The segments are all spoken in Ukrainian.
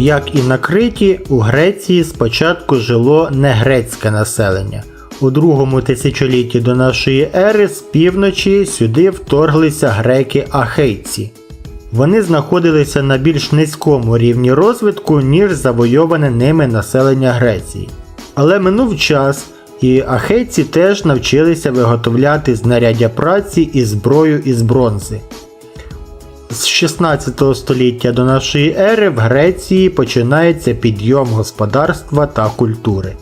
Як і на Криті, у Греції спочатку жило не грецьке населення. У другому тисячолітті до нашої ери з півночі сюди вторглися греки-ахейці. Вони знаходилися на більш низькому рівні розвитку, ніж завойоване ними населення Греції. Але минув час, і ахейці теж навчилися виготовляти знаряддя праці і зброю із бронзи. З 16 століття до нашої ери в Греції починається підйом господарства та культури.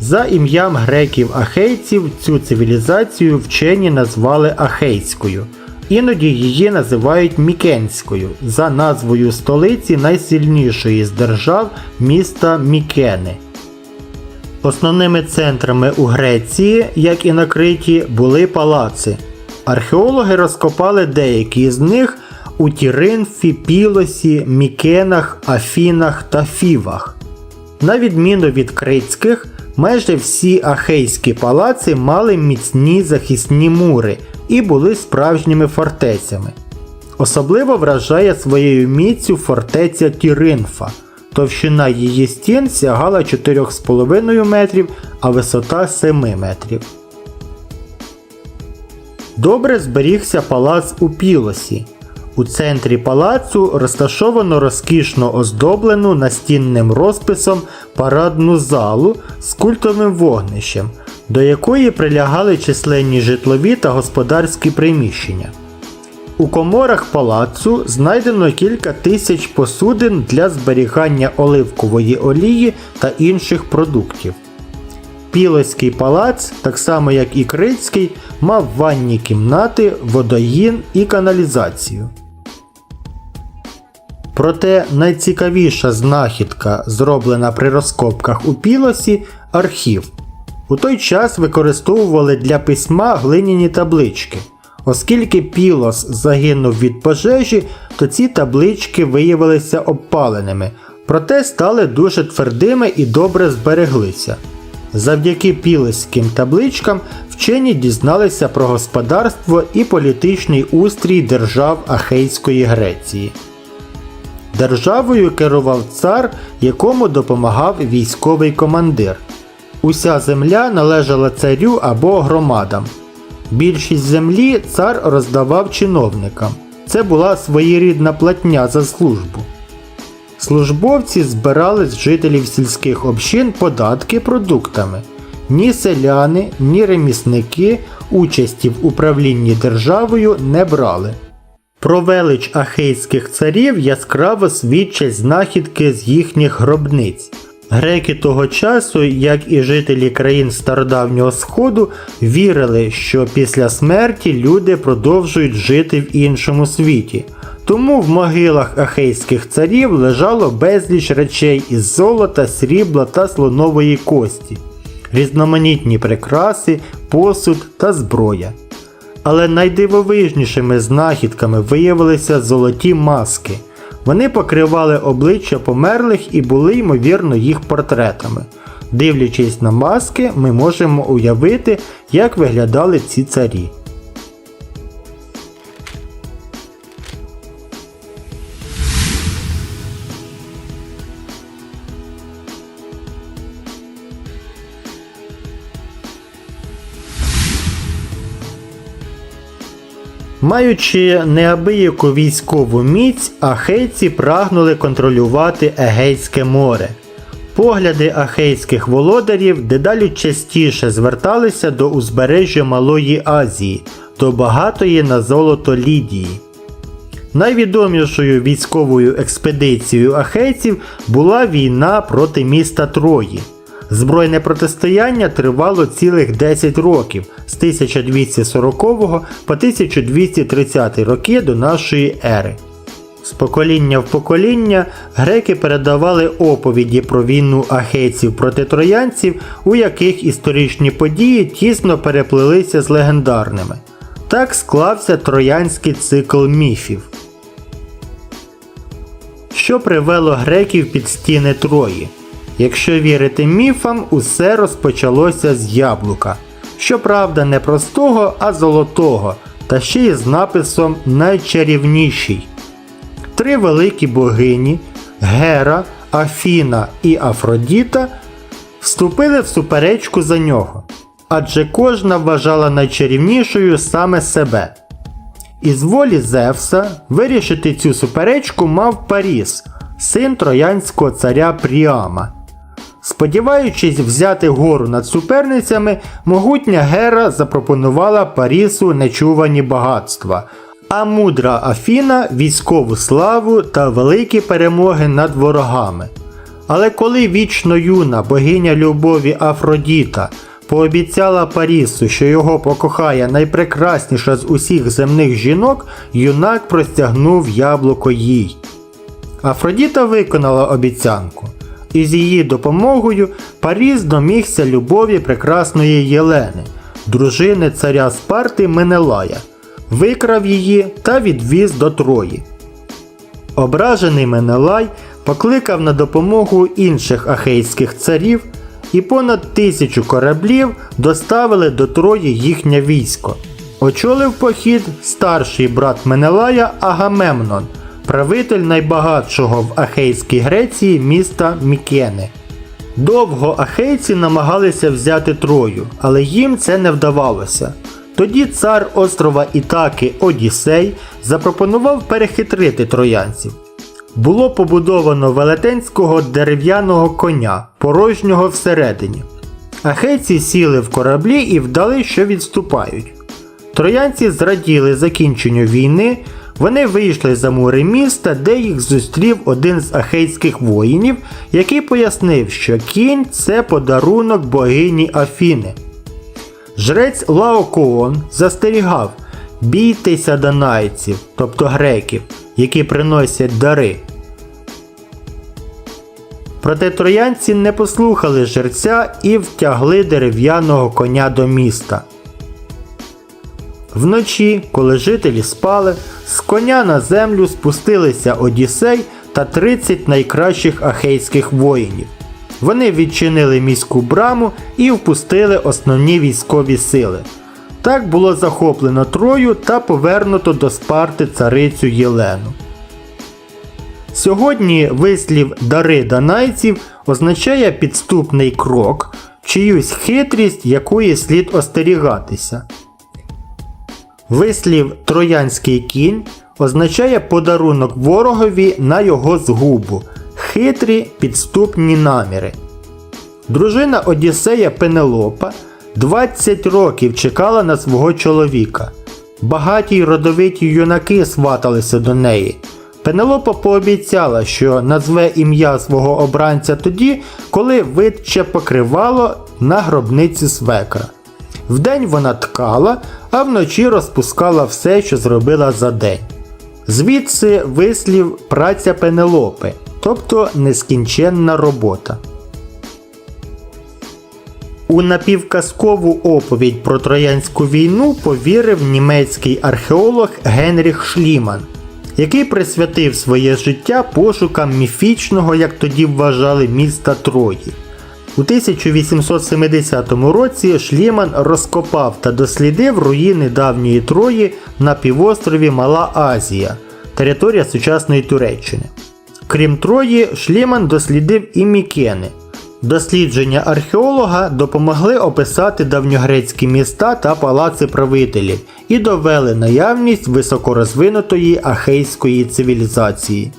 За ім'ям греків-ахейців цю цивілізацію вчені назвали Ахейською. Іноді її називають Мікенською за назвою столиці найсильнішої з держав міста Мікени. Основними центрами у Греції, як і на Криті, були палаци. Археологи розкопали деякі з них у Тіринфі, Пілосі, Мікенах, Афінах та Фівах. На відміну від критських, майже всі ахейські палаци мали міцні захисні мури і були справжніми фортецями. Особливо вражає своєю міцю фортеця Тіринфа. Товщина її стін сягала 4,5 метрів, а висота 7 метрів. Добре зберігся палац у Пілосі. У центрі палацу розташовано розкішно оздоблену настінним розписом парадну залу з культовим вогнищем, до якої прилягали численні житлові та господарські приміщення. У коморах палацу знайдено кілька тисяч посудин для зберігання оливкової олії та інших продуктів. Пілоський палац, так само як і Крицький, мав ванні кімнати, водоїн і каналізацію. Проте найцікавіша знахідка, зроблена при розкопках у Пілосі архів. У той час використовували для письма глиняні таблички. Оскільки Пілос загинув від пожежі, то ці таблички виявилися обпаленими, проте стали дуже твердими і добре збереглися. Завдяки пілоським табличкам вчені дізналися про господарство і політичний устрій держав Ахейської Греції. Державою керував цар, якому допомагав військовий командир. Уся земля належала царю або громадам. Більшість землі цар роздавав чиновникам. Це була своєрідна платня за службу. Службовці збирали з жителів сільських общин податки продуктами. Ні селяни, ні ремісники участі в управлінні державою не брали. Про велич ахейських царів яскраво свідчать знахідки з їхніх гробниць. Греки того часу, як і жителі країн стародавнього Сходу, вірили, що після смерті люди продовжують жити в іншому світі. Тому в могилах ахейських царів лежало безліч речей із золота, срібла та слонової кості, різноманітні прикраси, посуд та зброя. Але найдивовижнішими знахідками виявилися золоті маски. Вони покривали обличчя померлих і були, ймовірно, їх портретами. Дивлячись на маски, ми можемо уявити, як виглядали ці царі. Маючи неабияку військову міць, ахейці прагнули контролювати Егейське море. Погляди ахейських володарів дедалі частіше зверталися до узбережжя Малої Азії, до багатої на золото Лідії. Найвідомішою військовою експедицією ахейців була війна проти міста Трої. Збройне протистояння тривало цілих 10 років з 1240 по 1230 роки до нашої ери. З покоління в покоління греки передавали оповіді про війну ахейців проти троянців, у яких історичні події тісно переплилися з легендарними. Так склався троянський цикл міфів. Що привело греків під стіни Трої? Якщо вірити міфам, усе розпочалося з яблука. Щоправда, не простого, а золотого, та ще й з написом найчарівніший. Три великі богині Гера, Афіна і Афродіта вступили в суперечку за нього, адже кожна вважала найчарівнішою саме себе. Із волі Зевса вирішити цю суперечку мав Паріс, син троянського царя Пріама. Сподіваючись взяти гору над суперницями, могутня Гера запропонувала Парісу нечувані багатства, а мудра Афіна військову славу та великі перемоги над ворогами. Але коли вічно юна богиня любові Афродіта пообіцяла Парісу, що його покохає найпрекрасніша з усіх земних жінок, юнак простягнув яблуко їй. Афродіта виконала обіцянку, і з її допомогою Паріс домігся любові прекрасної Єлени, дружини царя Спарти Менелая, викрав її та відвіз до Трої. Ображений Менелай покликав на допомогу інших ахейських царів, і понад тисячу кораблів доставили до Трої їхнє військо. Очолив похід старший брат Менелая Агамемнон, правитель найбагатшого в Ахейській Греції міста Мікени. Довго ахейці намагалися взяти Трою, але їм це не вдавалося. Тоді цар острова Ітаки Одіссей запропонував перехитрити троянців. Було побудовано велетенського дерев'яного коня, порожнього всередині. Ахейці сіли в кораблі і вдали, що відступають. Троянці зраділи закінченню війни, вони вийшли за мури міста, де їх зустрів один з ахейських воїнів, який пояснив, що кінь це подарунок богині Афіни. Жрець Лаокоон застерігав бійтеся данайців, тобто греків, які приносять дари. Проте троянці не послухали жерця і втягли дерев'яного коня до міста. Вночі, коли жителі спали, з коня на землю спустилися Одіссей та 30 найкращих ахейських воїнів. Вони відчинили міську браму і впустили основні військові сили. Так було захоплено Трою та повернуто до Спарти царицю Єлену. Сьогодні вислів дари данайців означає підступний крок, чиюсь хитрість, якої слід остерігатися. Вислів Троянський кінь означає подарунок ворогові на його згубу, хитрі підступні наміри. Дружина Одіссея Пенелопа 20 років чекала на свого чоловіка. Багаті й родовиті юнаки сваталися до неї. Пенелопа пообіцяла, що назве ім'я свого обранця тоді, коли витче покривало на гробниці свекра. Вдень вона ткала, а вночі розпускала все, що зробила за день. Звідси вислів праця Пенелопи, тобто нескінченна робота. У напівказкову оповідь про Троянську війну повірив німецький археолог Генріх Шліман, який присвятив своє життя пошукам міфічного, як тоді вважали, міста Трої. У 1870 році Шліман розкопав та дослідив руїни давньої Трої на півострові Мала Азія, територія сучасної Туреччини. Крім Трої, Шліман дослідив і Мікени. Дослідження археолога допомогли описати давньогрецькі міста та палаци правителів і довели наявність високорозвинутої ахейської цивілізації.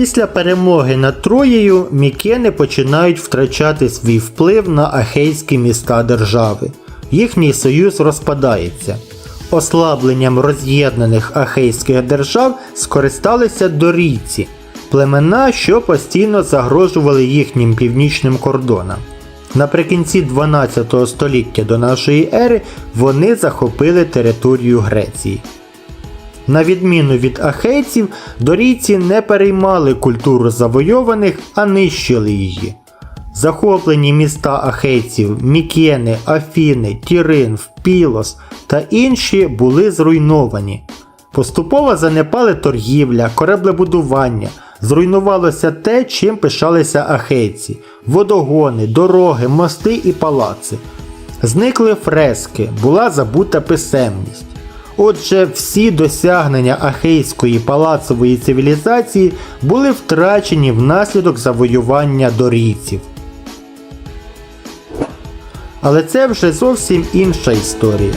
Після перемоги над Троєю мікени починають втрачати свій вплив на ахейські міста держави. Їхній союз розпадається. Ослабленням роз'єднаних ахейських держав скористалися дорійці, племена, що постійно загрожували їхнім північним кордонам. Наприкінці 12 століття до нашої ери вони захопили територію Греції. На відміну від ахейців, дорійці не переймали культуру завойованих, а нищили її. Захоплені міста ахейців Мікени, Афіни, Тіринф, Пілос та інші були зруйновані. Поступово занепали торгівля, кораблебудування, зруйнувалося те, чим пишалися ахейці водогони, дороги, мости і палаци. Зникли фрески, була забута писемність. Отже, всі досягнення ахейської палацової цивілізації були втрачені внаслідок завоювання дорійців. Але це вже зовсім інша історія.